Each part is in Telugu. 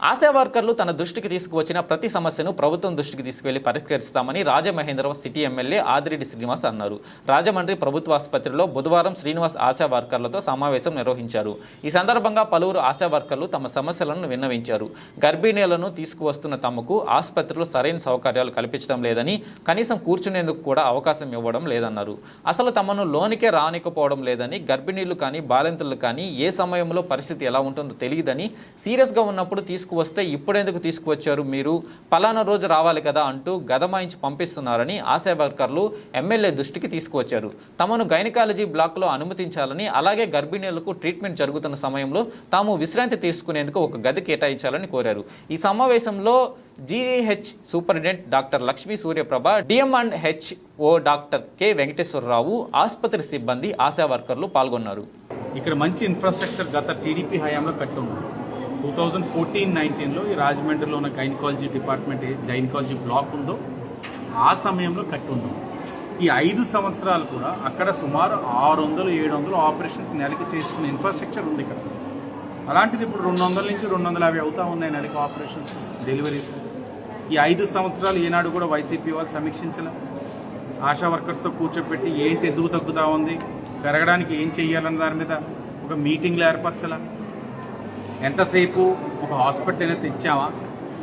ఆశా వర్కర్లు తన దృష్టికి తీసుకువచ్చిన ప్రతి సమస్యను ప్రభుత్వం దృష్టికి తీసుకువెళ్ళి పరిష్కరిస్తామని రాజమహేంద్రవరం సిటీ ఎమ్మెల్యే ఆదిరెడ్డి శ్రీనివాస్ అన్నారు. రాజమండ్రి ప్రభుత్వ ఆసుపత్రిలో బుధవారం శ్రీనివాస్ ఆశా వర్కర్లతో సమావేశం నిర్వహించారు. ఈ సందర్భంగా పలువురు ఆశా వర్కర్లు తమ సమస్యలను విన్నవించారు. గర్భిణీలను తీసుకువస్తున్న తమకు ఆసుపత్రిలో సరైన సౌకర్యాలు కల్పించడం లేదని కనీసం కూర్చునేందుకు కూడా అవకాశం ఇవ్వడం లేదన్నారు. అసలు తమను లోనికే రానికపోవడం లేదని గర్భిణీలు కానీ బాలింతలు కానీ ఏ సమయంలో పరిస్థితి ఎలా ఉంటుందో తెలియదని సీరియస్గా ఉన్నప్పుడు తీసుకువస్తే ఇప్పుడెందుకు తీసుకువచ్చారు మీరు? పలానా రోజు రావాలి కదా అంటూ గదమాయించి పంపిస్తున్నారని ఆశా వర్కర్లు ఎమ్మెల్యే దృష్టికి తీసుకువచ్చారు. తమను గైనకాలజీ బ్లాక్లో అనుమతించాలని అలాగే గర్భిణీలకు ట్రీట్మెంట్ జరుగుతున్న సమయంలో తాము విశ్రాంతి తీసుకునేందుకు ఒక గది కేటాయించాలని కోరారు. ఈ సమావేశంలో GH superintendent doctor Lakshmi Suryaprabha DM and HO doctor K Venkateswararao ఆసుపత్రి సిబ్బంది ఆశా వర్కర్లు పాల్గొన్నారు. ఇక్కడ మంచి ఇన్ఫ్రాస్ట్రక్చర్ గత టీడీపీ హయాంలో కట్టి ఉన్నారు. టూ థౌజండ్ ఫోర్టీన్ నైన్టీన్లో ఈ రాజమండ్రిలో ఉన్న గైనకాలజీ డిపార్ట్మెంట్ గైనకాలజీ బ్లాక్ ఉందో ఆ సమయంలో కట్టి ఉంది. ఈ ఐదు సంవత్సరాలు కూడా అక్కడ సుమారు ఆరు వందలు ఏడు వందలు ఆపరేషన్స్ నెలకి చేసుకునే ఇన్ఫ్రాస్ట్రక్చర్ ఉంది ఇక్కడ. అలాంటిది ఇప్పుడు రెండు వందల నుంచి రెండు వందల యాభై అవుతా ఉన్నాయి నెలకి ఆపరేషన్స్ డెలివరీస్ ఈ ఐదు సంవత్సరాలు ఈనాడు కూడా వైసీపీ వాళ్ళు సమీక్షించలే. ఆశా వర్కర్స్తో కూర్చోబెట్టి ఏంటి ఎందుకు తగ్గుతా ఉంది? పెరగడానికి ఏం చెయ్యాలన్న దాని మీద ఒక మీటింగ్లు ఏర్పరచాల. ఎంతసేపు ఒక హాస్పిటల్ అయినా ఇచ్చామా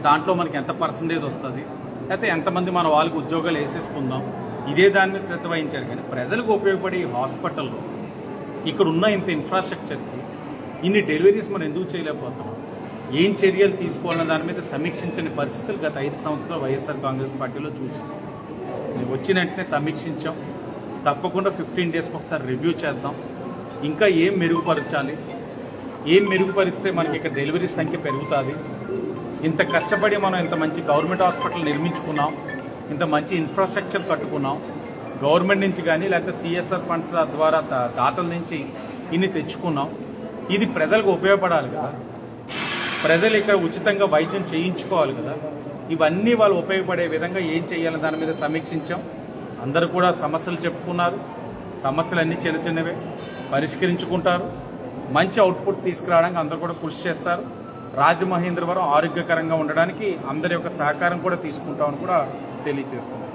దాంట్లో మనకి ఎంత పర్సంటేజ్ వస్తుంది? లేకపోతే ఎంతమంది మన వాళ్ళకి ఉద్యోగాలు వేసేసుకుందాం? ఇదే దాని మీద శ్రద్ధ వహించారు కానీ ప్రజలకు ఉపయోగపడే హాస్పిటల్లో ఇక్కడ ఉన్న ఇంత ఇన్ఫ్రాస్ట్రక్చర్కి ఇన్ని డెలివరీస్ మనం ఎందుకు చేయలేకపోతున్నాం? ఏం చర్యలు తీసుకోవాలన్న దాని మీద సమీక్షించని పరిస్థితులు గత ఐదు సంవత్సరాలు వైఎస్ఆర్ కాంగ్రెస్ పార్టీలో చూసాం. మేము వచ్చిన వెంటనే సమీక్షించాం. తప్పకుండా ఫిఫ్టీన్ డేస్కి ఒకసారి రివ్యూ చేద్దాం. ఇంకా ఏం మెరుగుపరచాలి? ఏం మెరుగుపరిస్తే మనకి ఇక్కడ డెలివరీ సంఖ్య పెరుగుతుంది? ఇంత కష్టపడి మనం ఇంత మంచి గవర్నమెంట్ హాస్పిటల్ నిర్మించుకున్నాం ఇంత మంచి ఇన్ఫ్రాస్ట్రక్చర్ కట్టుకున్నాం గవర్నమెంట్ నుంచి కానీ లేకపోతే సిఎస్ఆర్ ఫండ్స్ ద్వారా దాతల నుంచి ఇన్ని తెచ్చుకున్నాం. ఇది ప్రజలకు ఉపయోగపడాలి కదా. ప్రజలు ఇక్కడ ఉచితంగా వైద్యం చేయించుకోవాలి కదా. ఇవన్నీ వాళ్ళు ఉపయోగపడే విధంగా ఏం చేయాలని దాని మీద సమీక్షించాం. అందరూ కూడా సమస్యలు చెప్పుకున్నారు. సమస్యలన్నీ చిన్న చిన్నవే పరిష్కరించుకుంటారు. మంచి అవుట్పుట్ తీసుకురావడానికి అందరూ కూడా కృషి చేస్తారు. రాజమహేంద్రవరం ఆరోగ్యకరంగా ఉండడానికి అందరి యొక్క సహకారం కూడా తీసుకుంటామని కూడా తెలియజేస్తున్నాం.